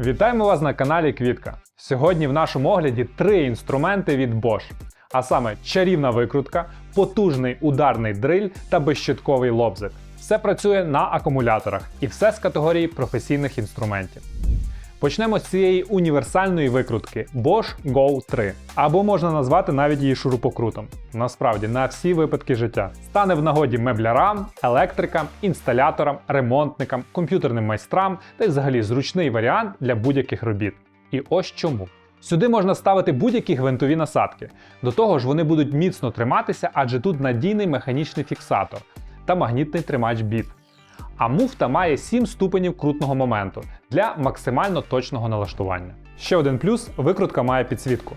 Вітаємо вас на каналі Квітка. Сьогодні в нашому огляді три інструменти від Bosch, а саме чарівна викрутка, потужний ударний дриль та безщитковий лобзик. Все працює на акумуляторах і все з категорії професійних інструментів. Почнемо з цієї універсальної викрутки Bosch Go 3, або можна назвати навіть її шурупокрутом. Насправді на всі випадки життя стане в нагоді меблярам, електрикам, інсталяторам, ремонтникам, комп'ютерним майстрам та й взагалі зручний варіант для будь-яких робіт. І ось чому. Сюди можна ставити будь-які гвинтові насадки. До того ж, вони будуть міцно триматися, адже тут надійний механічний фіксатор та магнітний тримач біт. А муфта має 7 ступенів крутного моменту для максимально точного налаштування. Ще один плюс викрутка має підсвітку.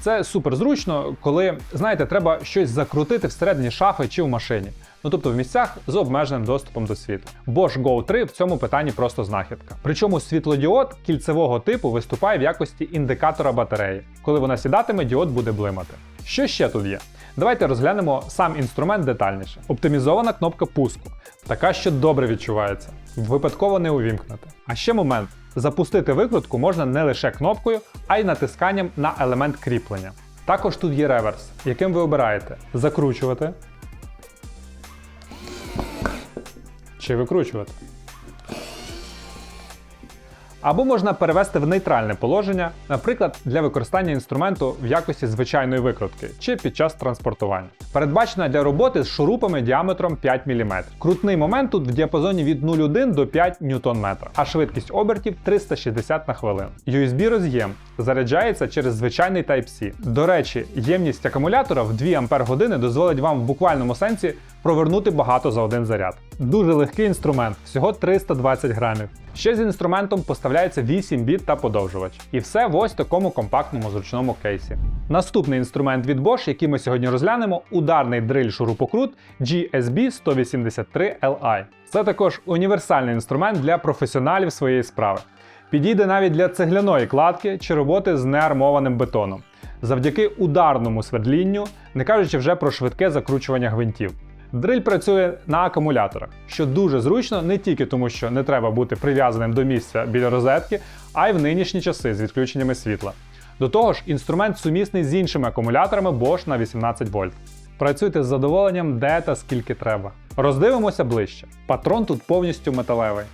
Це супер зручно, коли, знаєте, треба щось закрутити всередині шафи чи в машині. Ну тобто в місцях з обмеженим доступом до світла. Bosch Go 3 в цьому питанні просто знахідка. Причому світлодіод кільцевого типу виступає в якості індикатора батареї. Коли вона сідатиме, діод буде блимати. Що ще тут є? Давайте розглянемо сам інструмент детальніше. Оптимізована кнопка пуску, така, що добре відчувається, випадково не увімкнете. А ще момент: запустити викрутку можна не лише кнопкою, а й натисканням на елемент кріплення. Також тут є реверс, яким ви обираєте закручувати чи викручувати. Або можна перевести в нейтральне положення, наприклад, для використання інструменту в якості звичайної викрутки чи під час транспортування. Передбачена для роботи з шурупами діаметром 5 мм. Крутний момент тут в діапазоні від 0,1 до 5 Нм, а швидкість обертів 360 на хвилину. USB роз'єм заряджається через звичайний Type-C. До речі, ємність акумулятора в 2 Ампер дозволить вам в буквальному сенсі провернути багато за один заряд. Дуже легкий інструмент, всього 320 грамів. Ще з інструментом поставляється 8 біт та подовжувач. І все в ось такому компактному зручному кейсі. Наступний інструмент від Bosch, який ми сьогодні розглянемо, ударний дриль шурупокрут GSB 183 Li. Це також універсальний інструмент для професіоналів своєї справи. Підійде навіть для цегляної кладки чи роботи з неармованим бетоном. Завдяки ударному свердлінню, не кажучи вже про швидке закручування гвинтів. Дриль працює на акумуляторах, що дуже зручно не тільки тому, що не треба бути прив'язаним до місця біля розетки, а й в нинішні часи з відключеннями світла. До того ж, інструмент сумісний з іншими акумуляторами Bosch на 18 вольт. Працюйте з задоволенням де та скільки треба. Роздивимося ближче. Патрон тут повністю металевий,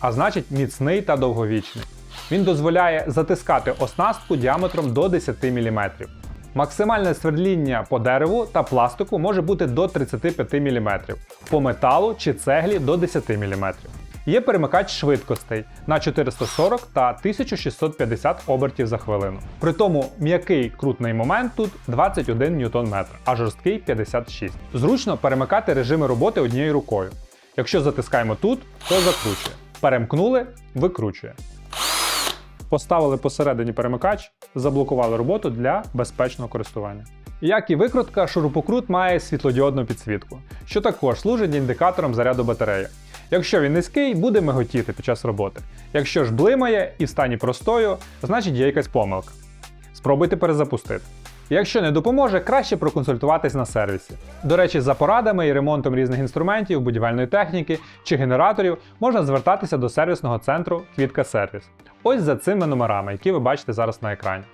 а значить міцний та довговічний. Він дозволяє затискати оснастку діаметром до 10 мм. Максимальне свердління по дереву та пластику може бути до 35 мм, по металу чи цеглі до 10 мм. Є перемикач швидкостей на 440 та 1650 обертів за хвилину. При тому м'який крутний момент тут 21 Нм, а жорсткий 56. Зручно перемикати режими роботи однією рукою. Якщо затискаємо тут, то закручує. Перемкнули, викручує. Поставили посередині перемикач, заблокували роботу для безпечного користування. Як і викрутка, шурупокрут має світлодіодну підсвітку, що також служить індикатором заряду батареї. Якщо він низький, буде миготіти під час роботи. Якщо ж блимає і в стані простою, значить є якась помилка. Спробуйте перезапустити. Якщо не допоможе, краще проконсультуватись на сервісі. До речі, за порадами і ремонтом різних інструментів, будівельної техніки чи генераторів можна звертатися до сервісного центру Квітка Сервіс. Ось за цими номерами, які ви бачите зараз на екрані.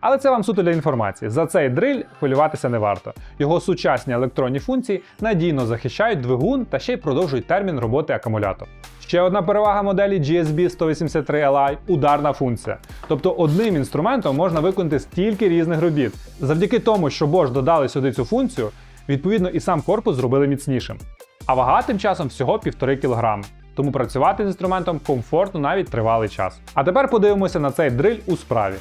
Але це вам суто для інформації. За цей дриль хвилюватися не варто. Його сучасні електронні функції надійно захищають двигун та ще й продовжують термін роботи акумулятора. Ще одна перевага моделі GSB 183 Li ударна функція. Тобто одним інструментом можна виконати стільки різних робіт. Завдяки тому, що Bosch додали сюди цю функцію, відповідно і сам корпус зробили міцнішим. А вага тим часом всього 1,5 кг. Тому працювати з інструментом комфортно навіть тривалий час. А тепер подивимося на цей дриль у справі.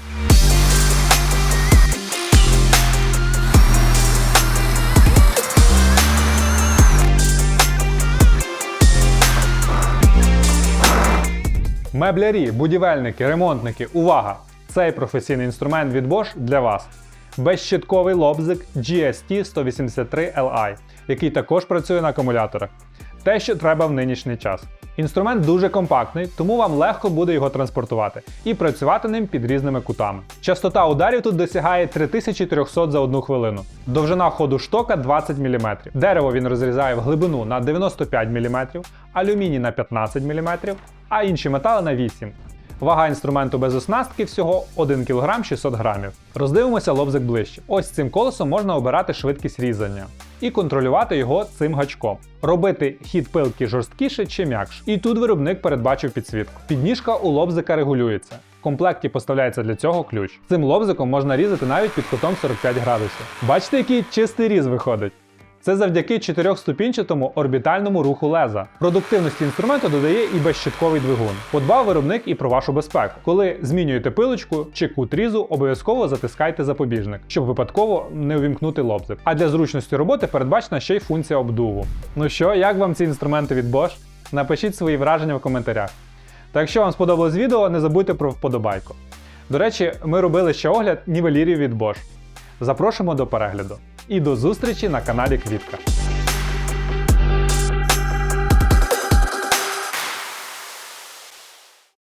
Меблярі, будівельники, ремонтники, увага! Цей професійний інструмент від Bosch для вас. Безщитковий лобзик GST 183 Li, який також працює на акумуляторах. Те, що треба в нинішній час. Інструмент дуже компактний, тому вам легко буде його транспортувати і працювати ним під різними кутами. Частота ударів тут досягає 3300 за одну хвилину. Довжина ходу штока 20 мм. Дерево він розрізає в глибину на 95 мм, алюміній на 15 мм, а інші метали на 8. Вага інструменту без оснастки всього 1 кг 600 г. Роздивимося лобзик ближче. Ось цим колесом можна обирати швидкість різання і контролювати його цим гачком. Робити хід пилки жорсткіше чи м'якше. І тут виробник передбачив підсвітку. Підніжка у лобзика регулюється. В комплекті поставляється для цього ключ. Цим лобзиком можна різати навіть під кутом 45 градусів. Бачите, який чистий різ виходить? Це завдяки чотирьохступінчатому орбітальному руху леза. Продуктивності інструменту додає і безщитковий двигун. Подбав виробник і про вашу безпеку. Коли змінюєте пилочку чи кут різу, обов'язково затискайте запобіжник, щоб випадково не увімкнути лобзик. А для зручності роботи передбачена ще й функція обдуву. Ну що, як вам ці інструменти від Bosch? Напишіть свої враження в коментарях. Та якщо вам сподобалось відео, не забудьте про вподобайку. До речі, ми робили ще огляд нівелірів від Bosch. Запрошуємо до перегляду. І до зустрічі на каналі Квітка.